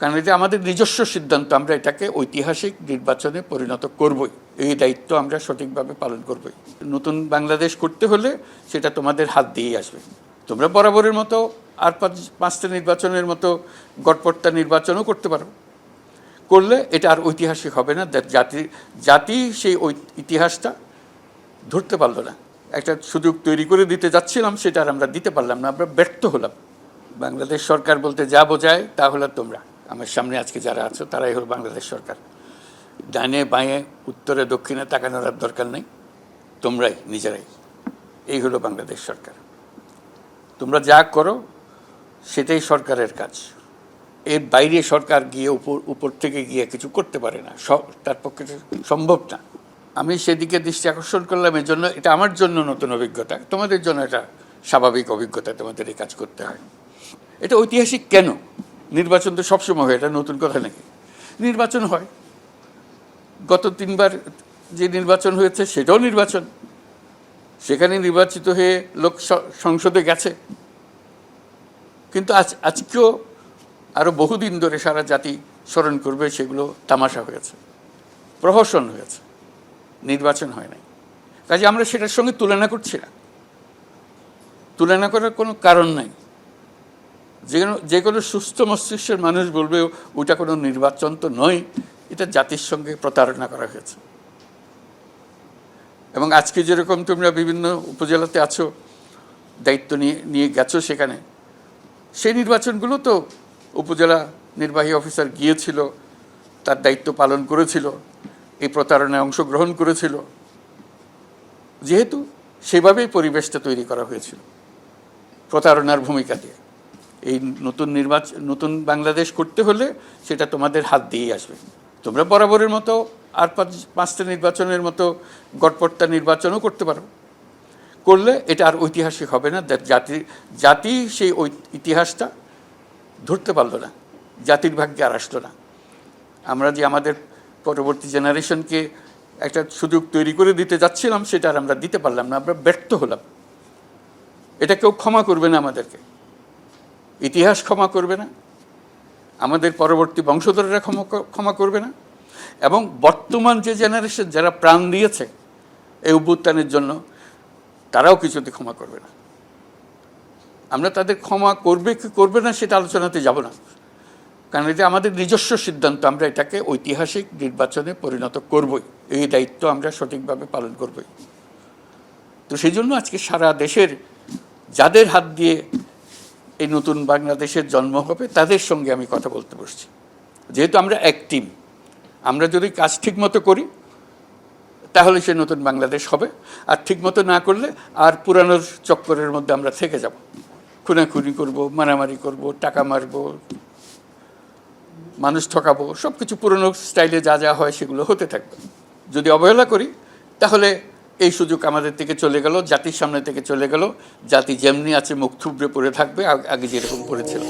কারণ এটা আমাদের নিজস্ব সিদ্ধান্ত, আমরা এটাকে ঐতিহাসিক নির্বাচনে পরিণত করবই। এই দায়িত্ব আমরা সঠিকভাবে পালন করবই। নতুন বাংলাদেশ করতে হলে সেটা তোমাদের হাত দিয়েই আসবে। তোমরা বরাবরের মতো আর পাঁচ, পাঁচটা নির্বাচনের মতো গটপট্টা নির্বাচনও করতে পারো। করলে এটা আর ঐতিহাসিক হবে না। জাতি জাতি সেই ইতিহাসটা ধরতে পারল না। একটা সুযোগ তৈরি করে দিতে যাচ্ছিলাম, সেটা আর আমরা দিতে পারলাম না। আমরা ব্যর্থ হলাম। বাংলাদেশ সরকার বলতে যা বোঝায় তা হলো তোমরা। আমার সামনে আজকে যারা আছো, তারাই হলো বাংলাদেশ সরকার। ডানে বাঁয়ে, উত্তরে দক্ষিণে তাকানোর আর দরকার নেই। তোমরাই, নিজেরাই। এই হলো বাংলাদেশ সরকার। তোমরা যা করো, সেটাই সরকারের কাজ। এর বাইরে সরকার গিয়ে উপর উপর থেকে গিয়ে কিছু করতে পারে না। সব, তার পক্ষে সম্ভব না। আমি সেদিকে দৃষ্টি আকর্ষণ করলাম এর জন্য এটা আমার জন্য নতুন অভিজ্ঞতা। তোমাদের জন্য এটা স্বাভাবিক অভিজ্ঞতা তোমাদের এই কাজ করতে হয়। এটা ঐতিহাসিক কেন? নির্বাচন তো সবসময় হয়, এটা নতুন কথা নাকি? নির্বাচন হয়। গত তিনবার যে নির্বাচন হয়েছে, সেটাও নির্বাচন। সেখানে নির্বাচিত হয়ে লোক সংসদে গেছে। কিন্তু আজ, আজকেও আরও বহুদিন ধরে সারা জাতি স্মরণ করবে, সেগুলো তামাশা হয়েছে। প্রহসন হয়েছে। নির্বাচন হয় নাই। কাজে আমরা সেটার সঙ্গে তুলনা করছি না। তুলনা করার কোনো কারণ নাই। যে কোনো যে কোনো সুস্থ মস্তিষ্কের মানুষ বলবে, ওটা কোনো নির্বাচন তো নয়। এটা জাতির সঙ্গে প্রতারণা করা হয়েছে। এবং আজকে যেরকম তোমরা বিভিন্ন উপজেলাতে আছো, দায়িত্ব নিয়ে নিয়ে গেছো সেখানে, সেই নির্বাচনগুলো তো উপজেলা নির্বাহী অফিসার গিয়েছিল, তার দায়িত্ব পালন করেছিল, এই প্রতারণায় অংশগ্রহণ করেছিল। যেহেতু সেভাবেই পরিবেশটা তৈরি করা হয়েছিল, প্রতারণার ভূমিকা দিয়ে। এই নতুন নির্বাচন নতুন বাংলাদেশ করতে হলে সেটা তোমাদের হাত দিয়েই আসবে। তোমরা বরাবরের মতো আর পাঁচ, পাঁচটা নির্বাচনের মতো গটপট্টা নির্বাচনও করতে পারো। করলে এটা আর ঐতিহাসিক হবে না। জাতি জাতি সেই ইতিহাসটা ধরতে পারল না। জাতির ভাগ্যে আর আসলো না। আমরা যে আমাদের পরবর্তী জেনারেশনকে একটা সুযোগ তৈরি করে দিতে যাচ্ছিলাম, সেটা আর আমরা দিতে পারলাম না। আমরা ব্যর্থ হলাম। এটা কেউ ক্ষমা করবে না আমাদেরকে। ইতিহাস ক্ষমা করবে না, আমাদের পরবর্তী বংশধররা ক্ষমা ক্ষমা করবে না, এবং বর্তমান যে জেনারেশন যারা প্রাণ দিয়েছে এই অভ্যুত্থানের জন্য তারাও কিছুতে ক্ষমা করবে না। আমরা তাদের ক্ষমা করবে কি করবে না সেটা আলোচনাতে যাব না। কারণ এটা আমাদের নিজস্ব সিদ্ধান্ত, আমরা এটাকে ঐতিহাসিক নির্বাচনে পরিণত করবই। এই দায়িত্ব আমরা সঠিকভাবে পালন করবই। তো সেই জন্য আজকে সারা দেশের যাদের হাত দিয়ে এই নতুন বাংলাদেশের জন্ম হবে, তাদের সঙ্গে আমি কথা বলতে বসছি। যেহেতু আমরা এক টিম আমরা যদি কাজ ঠিকমতো করি, তাহলে সে নতুন বাংলাদেশ হবে। আর ঠিকমতো না করলে আর পুরানোর চক্করের মধ্যে আমরা থেকে যাব। খুনাখুনি করব, মারামারি করব, টাকা মারব, মানুষ ঠকাবো সব কিছু পুরনো স্টাইলে যা যা হয় সেগুলো হতে থাকবে। যদি অবহেলা করি, তাহলে এই সুযোগ আমাদের থেকে চলে গেল, জাতির সামনে থেকে চলে গেল। জাতি যেমনি আছে মুখ থুবড়ে পড়ে থাকবে, আগে যেরকম পড়েছিল।